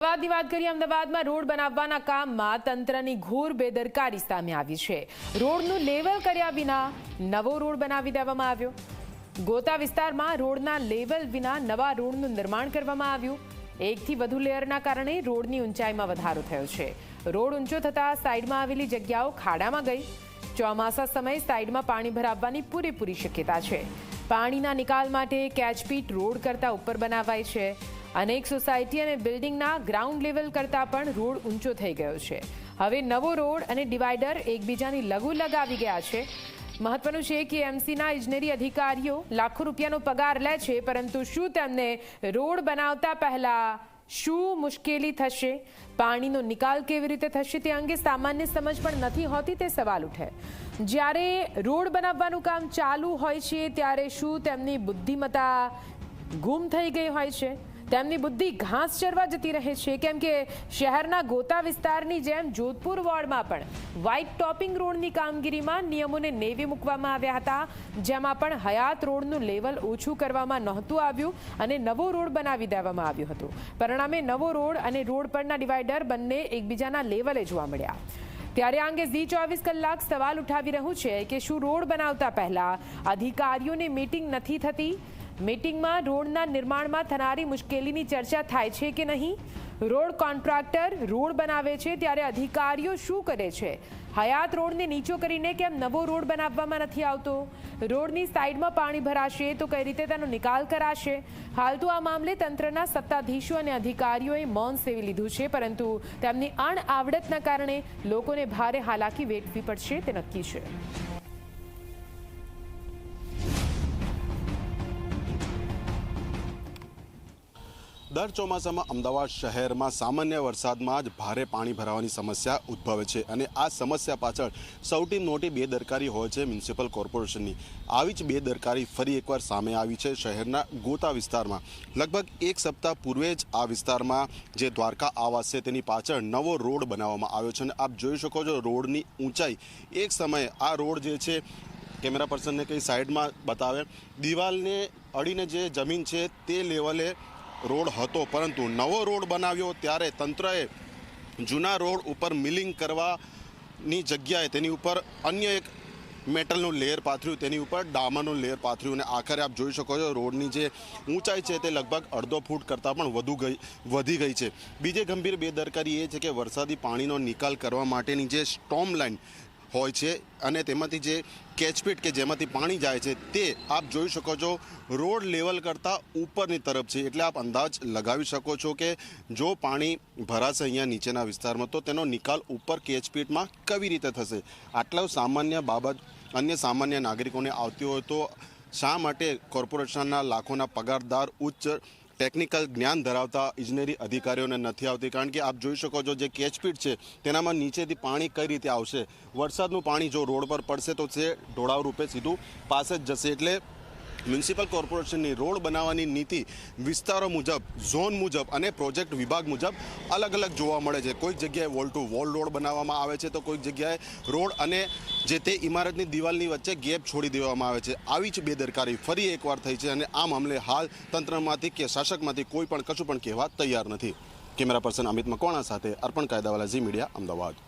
અમદાવાદની વાત કરીએ, અમદાવાદમાં રોડ બનાવવાના કામમાં તંત્રની ઘોર બેદરકારી સામે આવી છે. રોડનું લેવલ કર્યા વિના નવો રોડ બનાવી દેવામાં આવ્યો. ગોતા વિસ્તારમાં રોડના લેવલ વિના નવા રોડનું નિર્માણ કરવામાં આવ્યું. એકથી વધુ લેયરના કારણે રોડની ઊંચાઈમાં વધારો થયો છે. રોડ ઊંચો થતાં સાઈડમાં આવેલી જગ્યાઓ ખાડામાં ગઈ. ચોમાસા સમયે સાઈડમાં પાણી ભરાવવાની પૂરેપૂરી શક્યતા છે. પાણીના નિકાલ માટે કેચપીટ રોડ કરતાં ઉપર બનાવાય છે. અનેક સોસાયટી અને બિલ્ડિંગના ગ્રાઉન્ડ લેવલ કરતાં પણ રોડ ઊંચો થઈ ગયો છે. હવે નવો રોડ અને ડિવાઈડર એકબીજાની લઘુ લગાવી ગયા છે. મહત્વનું છે કે એમસીના ઇજનેરી અધિકારીઓ લાખો રૂપિયાનો પગાર લે છે, પરંતુ શું તેમને રોડ બનાવતા પહેલા શું મુશ્કેલી થશે? પાણીનો નિકાલ કેવી રીતે થશે તે અંગે સામાન્ય સમજ પણ નથી હોતી તે સવાલ ઉઠે. જ્યારે રોડ બનાવવાનું કામ ચાલુ હોય છે, ત્યારે શું તેમની બુદ્ધિમત્તા ગુમ થઈ ગઈ હોય છે? તેમની બુદ્ધિ ઘાસ ચરવા જતી રહે છે. કેમ કે શહેરના ગોતા વિસ્તારની જેમ જોધપુર વોર્ડમાં પણ વ્હાઇટ ટોપિંગ રોડની કામગીરીમાં નિયમોને નેવી મૂકવામાં આવ્યા હતા. જેમાં પણ હયાત રોડનું લેવલ ઓછું કરવામાં નહોતું આવ્યું અને નવો રોડ બનાવી દેવામાં આવ્યો હતો. પરિણામે નવો રોડ અને રોડ પરના ડિવાઈડર બંને એકબીજાના લેવલે જોવા મળ્યા. ત્યારે આ અંગે ઝી ચોવીસ કલાક સવાલ ઉઠાવી રહ્યું છે કે શું રોડ બનાવતા પહેલા અધિકારીઓની મીટિંગ નથી થતી? મીટિંગમાં રોડના નિર્માણમાં થનારી મુશ્કેલીની ચર્ચા થાય છે કે નહીં? રોડ કોન્ટ્રાક્ટર રોડ બનાવે છે ત્યારે અધિકારીઓ શું કરે છે? હયાત રોડને નીચો કરીને કેમ નવો રોડ બનાવવામાં નથી આવતો? રોડની સાઈડમાં પાણી ભરાશે તો કઈ રીતે તેનો નિકાલ કરાશે? હાલ તો આ મામલે તંત્રના સત્તાધીશો અને અધિકારીઓએ મૌન સેવી લીધું છે, પરંતુ તેમની અણઆવડતના કારણે લોકોને ભારે હાલાકી વેઠવી પડશે તે નક્કી છે. દર ચોમાસામાં અમદાવાદ શહેરમાં સામાન્ય વરસાદમાં જ ભારે પાણી ભરાવાની સમસ્યા ઉદ્ભવે છે અને આ સમસ્યા પાછળ સૌથી મોટી બેદરકારી હોય છે મ્યુનિસિપલ કોર્પોરેશનની. આવી જ બેદરકારી ફરી એકવાર સામે આવી છે શહેરના ગોતા વિસ્તારમાં. લગભગ એક સપ્તાહ પૂર્વે જ આ વિસ્તારમાં જે દ્વારકા આવાસ છે તેની પાછળ નવો રોડ બનાવવામાં આવ્યો છે અને આપ જોઈ શકો છો રોડની ઊંચાઈ. એક સમયે આ રોડ જે છે, કેમેરા પર્સનને કંઈ સાઈડમાં બતાવે. દિવાલને અડીને જે જમીન છે તે લેવલે રોડ હતો, પરંતુ નવો રોડ બનાવ્યો ત્યારે તંત્રએ જૂના રોડ ઉપર મિલિંગ કરવાની જગ્યાએ તેની ઉપર અન્ય એક મેટલનું લેયર પાથર્યું, તેની ઉપર ડામરનું લેયર પાથર્યું અને આખરે આપ જોઈ શકો છો રોડની જે ઊંચાઈ છે તે લગભગ અડધો ફૂટ કરતાં પણ વધુ ગઈ, વધી ગઈ છે. બીજી ગંભીર બેદરકારી એ છે કે વરસાદી પાણીનો નિકાલ કરવા માટેની જે સ્ટોમ લાઇન હોય છે અને તેમાંથી જે કેચપીટ કે જેમાંથી પાણી જાય છે તે આપ જોઈ શકો છો રોડ લેવલ કરતાં ઉપરની તરફ છે. એટલે આપ અંદાજ લગાવી શકો છો કે જો પાણી ભરાશે અહીંયા નીચેના વિસ્તારમાં, તો તેનો નિકાલ ઉપર કેચપીટમાં કેવી રીતે થશે? આટલા સામાન્ય બાબત, અન્ય સામાન્ય નાગરિકોને આવતી હોય તો શા માટે કોર્પોરેશનના લાખોના પગારદાર ઉચ્ચ ટેકનિકલ જ્ઞાન ધરાવતા ઇજનેરી અધિકારીઓને નથી આવતી, કારણ કે આપ જોઈ શકો છો જે કેચપીટ છે, તેનામાં નીચેથી પાણી કઈ રીતે આવશે? વરસાદનું પાણી જો રોડ પર પડશે તો તે ઢોળાવ રૂપે સીધું પાસે જ જશે. એટલે મ્યુનિસિપલ કોર્પોરેશનની રોડ બનાવવાની નીતિ વિસ્તારો મુજબ, ઝોન મુજબ અને પ્રોજેક્ટ વિભાગ મુજબ અલગ અલગ જોવા મળે છે. કોઈક જગ્યાએ વોલ ટુ વોલ રોડ બનાવવામાં આવે છે તો કોઈક જગ્યાએ રોડ અને જે તે ઇમારતની દિવાલની વચ્ચે ગેપ છોડી દેવામાં આવે છે. આવી જ બેદરકારી ફરી એકવાર થઈ છે અને આ મામલે હાલ તંત્રમાંથી કે શાસકમાંથી કોઈ પણ કશું પણ કહેવા તૈયાર નથી. કેમેરા પર્સન અમિત મકવાણા સાથે અર્પણ કાયદાવાલા ઝી મીડિયા, અમદાવાદ.